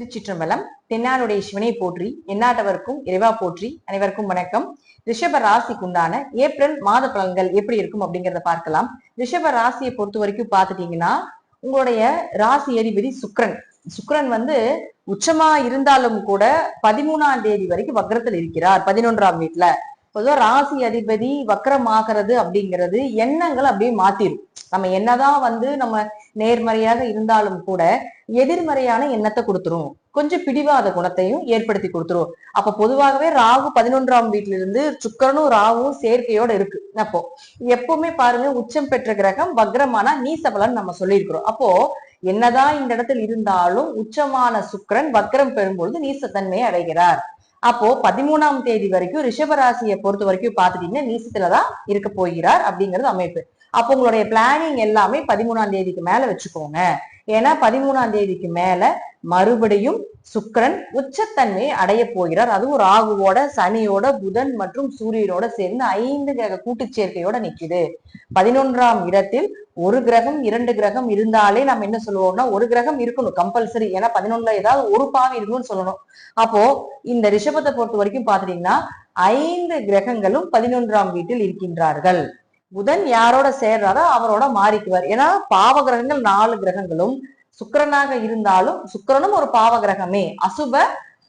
திருச்சிற்றம்பலம் தென்னாருடைய சிவனை போற்றி எந்நாட்டவருக்கும் இறைவா போற்றி அனைவருக்கும் வணக்கம். ரிஷப ராசிக்குண்டான ஏப்ரல் மாத பலன்கள் எப்படி இருக்கும் அப்படிங்கறத பார்க்கலாம். ரிஷப ராசியை பொறுத்த வரைக்கும் பாத்துட்டீங்கன்னா உங்களுடைய ராசி அதிபதி சுக்ரன் சுக்ரன் வந்து உச்சமா இருந்தாலும் கூட பதிமூணாம் தேதி வரைக்கும் வக்ரத்தில் இருக்கிறார் பதினொன்றாம் வீட்டுல. பொதுவாக ராசி அதிபதி வக்கரமாகிறது அப்படிங்கிறது எண்ணங்கள் அப்படியே மாத்திரும். நம்ம என்னதான் வந்து நம்ம நேர்மறையாக இருந்தாலும் கூட எதிர்மறையான எண்ணத்தை கொடுத்துரும். கொஞ்சம் பிடிவாத குணத்தையும் ஏற்படுத்தி கொடுத்துரும். அப்ப பொதுவாகவே ராகு பதினொன்றாம் வீட்டுல இருந்து சுக்கரனும் ராவும் சேர்க்கையோட இருக்கு. அப்போ எப்பவுமே பாருங்க உச்சம் பெற்ற கிரகம் வக்ரமான நீசபலன் நம்ம சொல்லியிருக்கிறோம். அப்போ என்னதான் இந்த இடத்தில் இருந்தாலும் உச்சமான சுக்கிரன் வக்ரம் பெறும்பொழுது நீசத்தன்மையை அடைகிறார். அப்போ பதிமூணாம் தேதி வரைக்கும் ரிஷபராசியை பொறுத்த வரைக்கும் பாத்துட்டீங்கன்னா நீசத்துலதான் இருக்க போகிறார் அப்படிங்கிறது அமைப்பு. அப்போ உங்களுடைய பிளானிங் எல்லாமே பதிமூணாம் தேதிக்கு மேல வச்சுக்கோங்க. ஏன்னா பதிமூணாம் தேதிக்கு மேல மறுபடியும் சுக்கிரன் உச்சத்தன்மையை அடைய போகிறார். அதுவும் ராகுவோட சனியோட புதன் மற்றும் சூரியனோட சேர்ந்து ஐந்து கிரக கூட்டுச் சேர்க்கையோட நிக்குது. பதினொன்றாம் இடத்தில் ஒரு கிரகம் இரண்டு கிரகம் இருந்தாலே நம்ம என்ன சொல்லுவோம்னா ஒரு கிரகம் இருக்கணும் கம்பல்சரி ஏன்னா பதினொன்னுல ஏதாவது ஒரு பாவி இருக்கணும்னு சொல்லணும். அப்போ இந்த ரிஷபத்தை பொறுத்த வரைக்கும் பாத்துட்டீங்கன்னா ஐந்து கிரகங்களும் பதினொன்றாம் வீட்டில் இருக்கின்றார்கள். புதன் யாரோட சேர்றாரோ அவரோட மாறிக்குவார். ஏன்னா பாவ கிரகங்கள் நாலு கிரகங்களும் சுக்கரனாக இருந்தாலும் சுக்கிரனும் ஒரு பாவ கிரகமே அசுப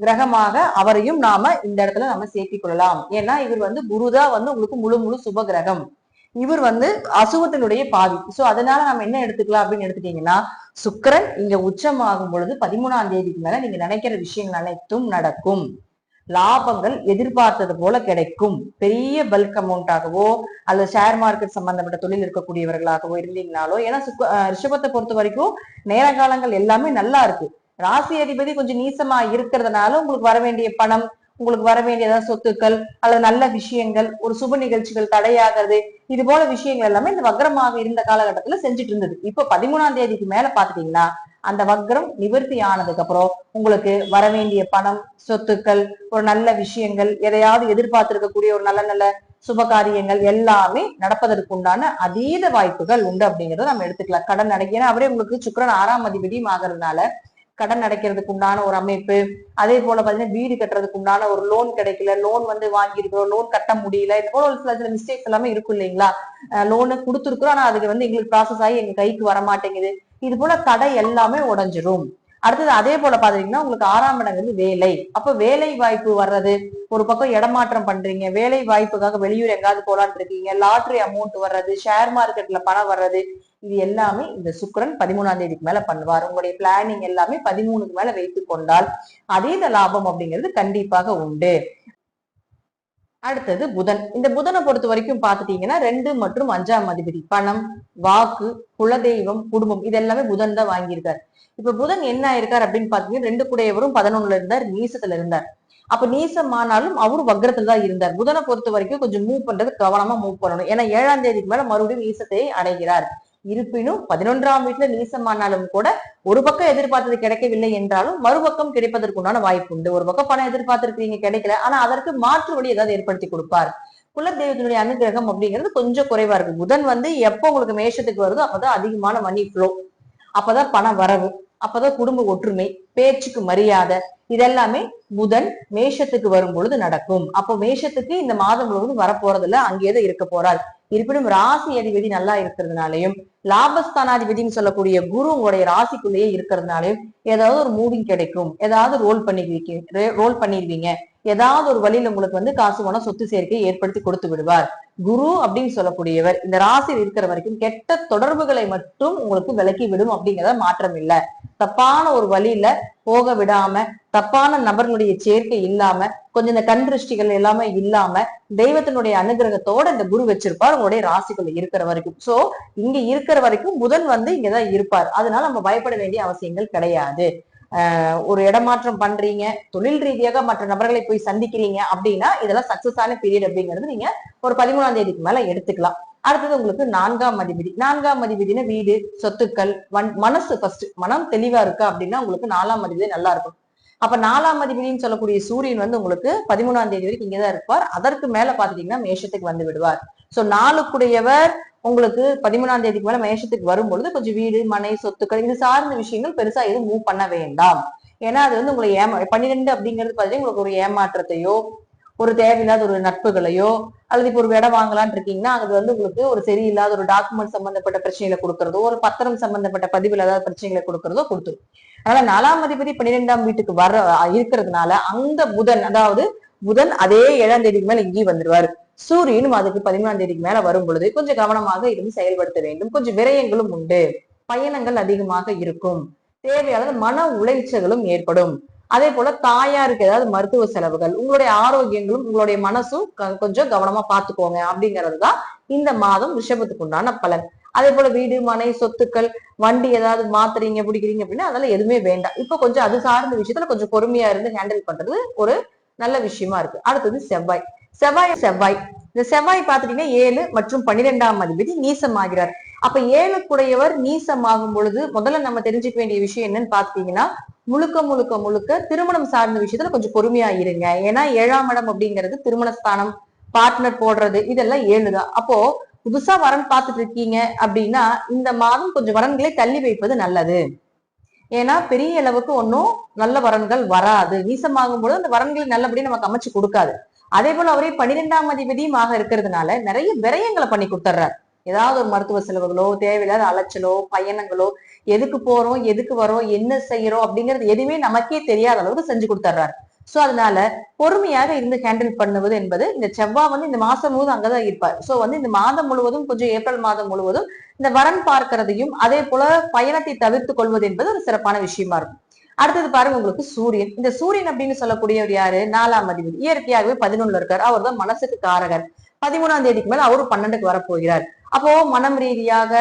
கிரகமாக அவரையும் நாம இந்த இடத்துல நம்ம சேர்த்திக் கொள்ளலாம் ஏன்னா இவர் வந்து குருதான் வந்து உங்களுக்கு முழு முழு சுப கிரகம். இவர் வந்து அசுவத்தினுடைய பாவி சோ அதனால நம்ம என்ன எடுத்துக்கலாம் அப்படின்னு எடுத்துட்டீங்கன்னா சுக்கரன் இங்க உச்சமாகும் பொழுது பதிமூணாம் தேதிக்கு மேல நீங்க நினைக்கிற விஷயங்கள் அனைத்தும் நடக்கும். லாபங்கள் எதிர்பார்த்தது போல கிடைக்கும். பெரிய பல்க் அமௌண்ட்டாகவோ அல்லது ஷேர் மார்க்கெட் சம்பந்தப்பட்ட தொழில் இருக்கக்கூடியவர்களாகவோ இருந்தீங்கனாலோ ஏன்னா ரிஷபத்தை பொறுத்த வரைக்கும் நேர காலங்கள் எல்லாமே நல்லா இருக்கு. ராசி அதிபதி கொஞ்சம் நீசமா இருக்கிறதுனால உங்களுக்கு வர வேண்டிய பணம் உங்களுக்கு வர வேண்டிய சொத்துக்கள் அல்லது நல்ல விஷயங்கள் ஒரு சுப நிகழ்ச்சிகள் தடையாகிறது இது போல விஷயங்கள் எல்லாமே இந்த வக்ரமாக இருந்த காலகட்டத்துல செஞ்சுட்டு இருந்தது. இப்ப பதிமூணாம் தேதிக்கு மேல பாத்துட்டீங்கன்னா அந்த வக்ரம் நிவர்த்தி ஆனதுக்கு அப்புறம் உங்களுக்கு வர வேண்டிய பணம் சொத்துக்கள் ஒரு நல்ல விஷயங்கள் எதையாவது எதிர்பார்த்திருக்கக்கூடிய ஒரு நல்ல நல்ல சுப காரியங்கள் எல்லாமே நடப்பதற்கு உண்டான அதீத வாய்ப்புகள் உண்டு அப்படிங்கறத நம்ம எடுத்துக்கலாம். கடன் அடைக்க ஏன்னா அவரே உங்களுக்கு சுக்கரன் ஆறாம் அதிபதியும் ஆகிறதுனால கடன் அடைக்கிறதுக்கு உண்டான ஒரு அமைப்பு அதே போல பாத்தீங்கன்னா வீடு கட்டுறதுக்கு உண்டான ஒரு லோன் கிடைக்கல லோன் வந்து வாங்கியிருக்கிறோம் லோன் கட்ட முடியல இது போல ஒரு சில சில மிஸ்டேக்ஸ் எல்லாமே இருக்கும் இல்லைங்களா? லோனு கொடுத்துருக்குறோம் ஆனா அதுக்கு வந்து எங்களுக்கு ப்ராசஸ் ஆகி எங்க கைக்கு வர மாட்டேங்குது இது போல தடை எல்லாமே உடைஞ்சிரும். அடுத்தது அதே போல பாத்தீங்கன்னா உங்களுக்கு ஆறாம் இடங்கிறது வேலை. அப்ப வேலை வாய்ப்பு வர்றது ஒரு பக்கம் இடமாற்றம் பண்றீங்க வேலை வாய்ப்புக்காக வெளியூர் எங்காவது போலான்னு இருக்கீங்க லாட்டரி அமௌண்ட் வர்றது ஷேர் மார்க்கெட்ல பணம் வர்றது இது எல்லாமே இந்த சுக்கிரன் பதிமூணாம் தேதிக்கு மேல பண்ணுவார். உங்களுடைய பிளானிங் எல்லாமே பதிமூணுக்கு மேல வைத்துக் கொண்டால் அதீத லாபம் அப்படிங்கிறது கண்டிப்பாக உண்டு. அடுத்தது புதன். இந்த புதனை பொறுத்த வரைக்கும் பாத்துட்டீங்கன்னா ரெண்டு மற்றும் அஞ்சாம் அதிபதி. பணம் வாக்கு குலதெய்வம் குடும்பம். இது எல்லாமே புதன் தான் வாங்கியிருக்காரு. இப்ப புதன் என்ன ஆயிருக்கார் அப்படின்னு பாத்தீங்கன்னா ரெண்டு கூடையவரும் பதினொன்னுல இருந்தார் நீசத்துல இருந்தார். அப்ப நீசமானாலும் அவரும் வக்ரத்துல தான் இருந்தார். புதனை பொறுத்த வரைக்கும் கொஞ்சம் மூவ் பண்றது கவனமா மூவ் பண்ணணும். ஏன்னா ஏழாம் தேதிக்கு மேல மறுபடியும் நீசத்தை அடைகிறார். இருப்பினும் பதினொன்றாம் வீட்டுல நீசமானாலும் கூட ஒரு பக்கம் எதிர்பார்த்தது கிடைக்கவில்லை என்றாலும் மறுபக்கம் கிடைப்பதற்குண்டான வாய்ப்பு உண்டு. ஒரு பக்கம் பணம் எதிர்பார்த்திருக்கீங்க கிடைக்கல. ஆனா அதற்கு மாற்று வழி ஏதாவது ஏற்படுத்தி கொடுப்பார். குலதெய்வத்தினுடைய அனுகிரகம் அப்படிங்கிறது கொஞ்சம் குறைவா இருக்கு புதன் வந்து எப்போ உங்களுக்கு மேஷத்துக்கு வருதோ அப்பதான் அதிகமான மணி ஃப்ளோ அப்பதான் பணம் வரவு அப்பதான் குடும்ப ஒற்றுமை பேச்சுக்கு மரியாதை இதெல்லாமே புதன் மேஷத்துக்கு வரும் பொழுது நடக்கும். அப்போ மேஷத்துக்கு இந்த மாதம் முழுவதும் வரப்போறதுல அங்கேயே இருக்க போறார். இருப்பினும் ராசி அதிபதி நல்லா இருக்கிறதுனாலையும் லாபஸ்தானாதிபதினு சொல்லக்கூடிய குரு உங்களுடைய ராசிக்குள்ளேயே இருக்கிறதுனாலையும் ஏதாவது ஒரு மூவிங் கிடைக்கும். ஏதாவது ரோல் பண்ணிக்குவீங்க ரோல் பண்ணிருவீங்க. ஏதாவது ஒரு வழியில உங்களுக்கு வந்து காசு பணம் சொத்து சேர்க்கை ஏற்படுத்தி கொடுத்து விடுவார். குரு அப்படின்னு சொல்லக்கூடியவர் இந்த ராசியில் இருக்கிற வரைக்கும் கெட்ட தொடர்புகளை மட்டும் உங்களுக்கு விலக்கி விடும் அப்படிங்கிறத மாற்றம் இல்லை. தப்பான ஒரு வழியில போக விடாம தப்பான நபர்களுடைய சேர்க்கை இல்லாம கொஞ்சம் இந்த கண் திருஷ்டிகள் எல்லாமே இல்லாம தெய்வத்தினுடைய அனுகிரகத்தோட இந்த குரு வச்சிருப்பார். உங்களுடைய ராசிக்குள்ள இருக்கிற வரைக்கும். சோ இங்க இருக்கிற வரைக்கும் புதன் வந்து இங்கதான் இருப்பார். அதனால நம்ம பயப்பட வேண்டிய அவசியங்கள் கிடையாது. ஆஹ் ஒரு இடமாற்றம் பண்றீங்க தொழில் ரீதியாக மற்ற நபர்களை போய் சந்திக்கிறீங்க அப்படின்னா இதெல்லாம் சக்சஸ் ஆன பீரியட் அப்படிங்கிறது நீங்க ஒரு பதிமூணாம் தேதிக்கு மேல எடுத்துக்கலாம். அடுத்தது உங்களுக்கு நான்காம் அதிபதி. நான்காம் அதிபதினா வீடு சொத்துக்கள் வன்- மனசு ஃபர்ஸ்ட் மனம் தெளிவா இருக்கா அப்படின்னா உங்களுக்கு நாலாம் அதிபதி நல்லா இருக்கும். அப்ப நாலாம் அதிபதினு சொல்லக்கூடிய சூரியன் வந்து உங்களுக்கு பதிமூணாம் தேதி வரைக்கும் இங்கதான் இருப்பார். அதற்கு மேல பாத்துட்டீங்கன்னா மேஷத்துக்கு வந்து விடுவார். சோ நாளுக்குடையவர் உங்களுக்கு பதிமூணாம் தேதிக்கு மேல மேஷத்துக்கு வரும்பொழுது கொஞ்சம் வீடு மனை சொத்துக்கள் இது சார்ந்த விஷயங்கள் பெருசா எதுவும் மூவ் பண்ண வேண்டாம். ஏன்னா அது வந்து உங்களை ஏமா பன்னிரெண்டு அப்படிங்கிறது பார்த்தீங்கன்னா உங்களுக்கு ஒரு ஏமாற்றத்தையோ ஒரு தேவையில்லாத ஒரு நட்புகளையோ அல்லது இப்போ ஒரு இடம் வாங்கலான் இருக்கீங்கன்னா அது வந்து உங்களுக்கு ஒரு சரியில்லாத ஒரு டாக்குமெண்ட் சம்பந்தப்பட்ட பிரச்சனைகளை கொடுக்கறதோ ஒரு பத்திரம் சம்பந்தப்பட்ட பதிவில் ஏதாவது பிரச்சனைகளை கொடுக்கறதோ கொடுத்துரும். அதனால நாலாம் அதிபதி பன்னிரெண்டாம் வீட்டுக்கு வர இருக்கிறதுனால அந்த புதன் அதாவது புதன் அதே ஏழாம் தேதிக்கு மேல இங்கேயும் வந்துருவாரு. சூரியனும் அதுக்கு பதிமூணாம் தேதிக்கு மேல வரும் பொழுது கொஞ்சம் கவனமாக இருந்து செயல்படுத்த வேண்டும். கொஞ்சம் விரயங்களும் உண்டு. பயணங்கள் அதிகமாக இருக்கும். தேவையான மன உளைச்சல்களும் ஏற்படும். அதே போல தாயாருக்கு ஏதாவது மருத்துவ செலவுகள் உங்களுடைய ஆரோக்கியங்களும் உங்களுடைய மனசும் கொஞ்சம் கவனமா பாத்துக்கோங்க அப்படிங்கிறது தான் இந்த மாதம் ரிஷபத்துக்கு உண்டான பலன். அதே போல வீடு மனை சொத்துக்கள் வண்டி ஏதாவது மாத்துறீங்க பிடிக்கிறீங்க அப்படின்னா அதெல்லாம் எதுவுமே வேண்டாம். இப்போ கொஞ்சம் அது சார்ந்த விஷயத்துல கொஞ்சம் பொறுமையா இருந்து ஹேண்டில் பண்றது ஒரு நல்ல விஷயமா இருக்கு. அடுத்தது செவ்வாய். செவ்வாய் செவ்வாய். இந்த செவ்வாய் பார்த்துட்டீங்கன்னா ஏழு மற்றும் பன்னிரெண்டாம் அதிபதி நீசமாகிறார். அப்ப ஏழுக்குடையவர் நீசமாகும் பொழுது முதல்ல நம்ம தெரிஞ்சுக்க வேண்டிய விஷயம் என்னன்னு பாத்தீங்கன்னா முழுக்க முழுக்க முழுக்க திருமணம் சார்ந்த விஷயத்துல கொஞ்சம் பொறுமையா இருங்க. ஏன்னா ஏழாம் இடம் அப்படிங்கிறது திருமண ஸ்தானம் பார்ட்னர் போடுறது இதெல்லாம் ஏழுதான். அப்போ புதுசா வரன் பார்த்துட்டு இருக்கீங்க அப்படின்னா இந்த மாதம் கொஞ்சம் வரன்களை தள்ளி வைப்பது நல்லது. ஏன்னா பெரிய அளவுக்கு ஒன்றும் நல்ல வரன்கள் வராது. நீசமாகும் பொழுது அந்த வரன்களை நல்லபடியா நமக்கு அமைச்சு கொடுக்காது. அதே போல அவரே பன்னிரெண்டாம் அதிபதியும் ஆக இருக்கிறதுனால நிறைய விரயங்களை பண்ணி கொடுத்துட்றாரு ஏதாவது ஒரு மருத்துவ செலவுகளோ தேவையில்லாத அலைச்சலோ பயணங்களோ எதுக்கு போறோம் எதுக்கு வரோம் என்ன செய்யறோம் அப்படிங்கிறது எதுவுமே நமக்கே தெரியாத அளவுக்கு செஞ்சு கொடுத்துட்றாரு சோ அதனால பொறுமையாக இருந்து ஹேண்டில் பண்ணுவது என்பது இந்த செவ்வாய் வந்து இந்த மாசம் முழுவதும் அங்கதான் இருப்பார். சோ வந்து இந்த மாதம் முழுவதும் கொஞ்சம் ஏப்ரல் மாதம் முழுவதும் இந்த வரன் பார்க்கிறதையும் அதே போல பயணத்தை தவிர்த்து கொள்வது என்பது ஒரு சிறப்பான விஷயமா இருக்கும். அடுத்தது பாருங்க உங்களுக்கு சூரியன். இந்த சூரியன் அப்படின்னு சொல்லக்கூடியவர் யாரு? நாலாம் அதிபதி. இயற்கையாகவே பதினொன்னுல இருக்காரு. அவர் தான் மனசுக்கு காரகர். பதிமூணாம் தேதிக்கு மேல அவரு பன்னெண்டுக்கு வரப்போகிறார். அப்போ மனம் ரீதியாக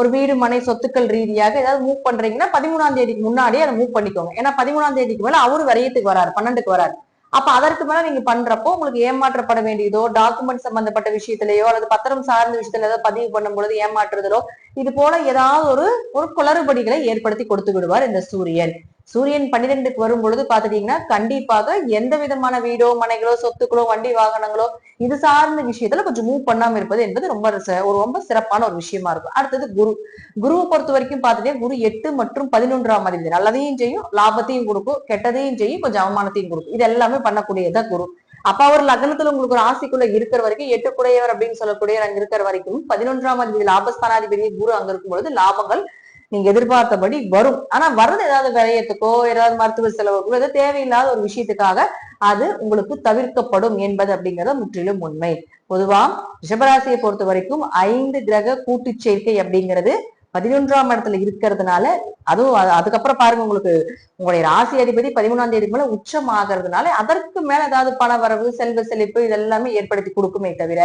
ஒரு வீடு மனை சொத்துக்கள் ரீதியாக ஏதாவது மூவ் பண்றீங்கன்னா பதிமூணாம் தேதிக்கு முன்னாடியே அதை மூவ் பண்ணிக்கோங்க. ஏன்னா பதிமூணாம் தேதிக்கு மேல அவரு வரையத்துக்கு வராரு பன்னெண்டுக்கு வராரு. அப்ப அதற்கு மேல நீங்க பண்றப்போ உங்களுக்கு ஏமாற்றப்பட வேண்டியதோ டாக்குமெண்ட் சம்பந்தப்பட்ட விஷயத்திலேயோ அல்லது பத்திரம் சார்ந்த விஷயத்துல ஏதாவது பதிவு பண்ணும் பொழுது ஏமாற்றுதலோ இது போல ஏதாவது ஒரு ஒரு குளறுபடிகளை ஏற்படுத்தி கொடுத்து விடுவார் இந்த சூரியன். சூரியன் பன்னிரெண்டுக்கு வரும் பொழுது பாத்துட்டீங்கன்னா கண்டிப்பாக எந்த விதமான வீடோ மனைகளோ சொத்துக்களோ வண்டி வாகனங்களோ இது சார்ந்த விஷயத்துல கொஞ்சம் மூவ் பண்ணாம இருப்பது என்பது ரொம்ப ச- ஒரு ரொம்ப சிறப்பான ஒரு விஷயமா இருக்கும். அடுத்தது குரு. குருவை பொறுத்த வரைக்கும் பாத்துட்டீங்கன்னா குரு எட்டு மற்றும் பதினொன்றாம் அதிபதி. நல்லதையும் செய்யும் லாபத்தையும் கொடுக்கும் கெட்டதையும் செய்யும் கொஞ்சம் அவமானத்தையும் கொடுக்கும். இது எல்லாமே பண்ணக்கூடியதா குரு. அப்ப அவர் லக்னத்துல உங்களுக்கு ஒரு ஆசைக்குள்ள இருக்கிற வரைக்கும் எட்டுக்குடையவர் அப்படின்னு சொல்லக்கூடிய அங்க இருக்கிற வரைக்கும் பதினொன்றாம் அதிபதி லாபஸ்தானாதிபதி குரு அங்க இருக்கும் பொழுது லாபங்கள் நீங்க எதிர்பார்த்தபடி வரும். ஆனா வர்றது ஏதாவது விரயத்துக்கோ ஏதாவது மருத்துவ செலவுக்கோ ஏதாவது தேவையில்லாத ஒரு விஷயத்துக்காக அது உங்களுக்கு தவிர்க்கப்படும் என்பது அப்படிங்கறது முற்றிலும் உண்மை. பொதுவா ரிஷபராசியை பொறுத்த வரைக்கும் ஐந்து கிரக கூட்டு சேர்க்கை அப்படிங்கிறது பதினொன்றாம் இடத்துல இருக்கிறதுனால அதுவும் அது- அதுக்கப்புறம் பாருங்க உங்களுக்கு உங்களுடைய ராசி அதிபதி பதிமூணாம் தேதி மேல உச்சம் ஆகிறதுனால அதற்கு மேல ஏதாவது பண வரவு செல்வ செழிப்பு இதெல்லாமே ஏற்படுத்தி கொடுக்குமே தவிர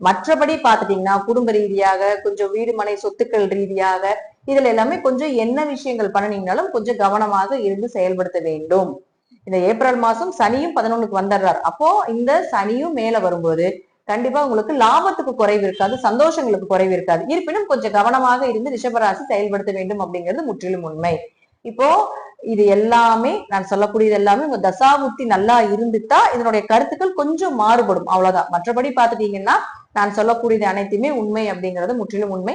மற்றபடி பாத்துட்டீங்கன்னா குடும்ப ரீதியாக கொஞ்சம் வீடு மனை சொத்துக்கள் ரீதியாக இதுல எல்லாமே கொஞ்சம் என்ன விஷயங்கள் பண்ணினீங்கனாலும் கொஞ்சம் கவனமாக இருந்து செயல்படுத்த வேண்டும். இந்த ஏப்ரல் மாசம் சனியும் பதினொன்னுக்கு வந்துடுறாரு. அப்போ இந்த சனியும் மேல வரும்போது கண்டிப்பா உங்களுக்கு லாபத்துக்கு குறைவு இருக்காது சந்தோஷங்களுக்கு குறைவு இருக்காது. இருப்பினும் கொஞ்சம் கவனமாக இருந்து ரிஷபராசி செயல்படுத்த வேண்டும் அப்படிங்கிறது முற்றிலும் உண்மை. இப்போ இது எல்லாமே நான் சொல்லக்கூடியது எல்லாமே உங்க தசாபுத்தி நல்லா இருந்துட்டா இதனுடைய கருத்துக்கள் கொஞ்சம் மாறுபடும். அவ்வளவுதான். மற்றபடி பாத்துட்டீங்கன்னா நான் சொல்லக்கூடியது அனைத்துமே உண்மை அப்படிங்கிறது முற்றிலும் உண்மை.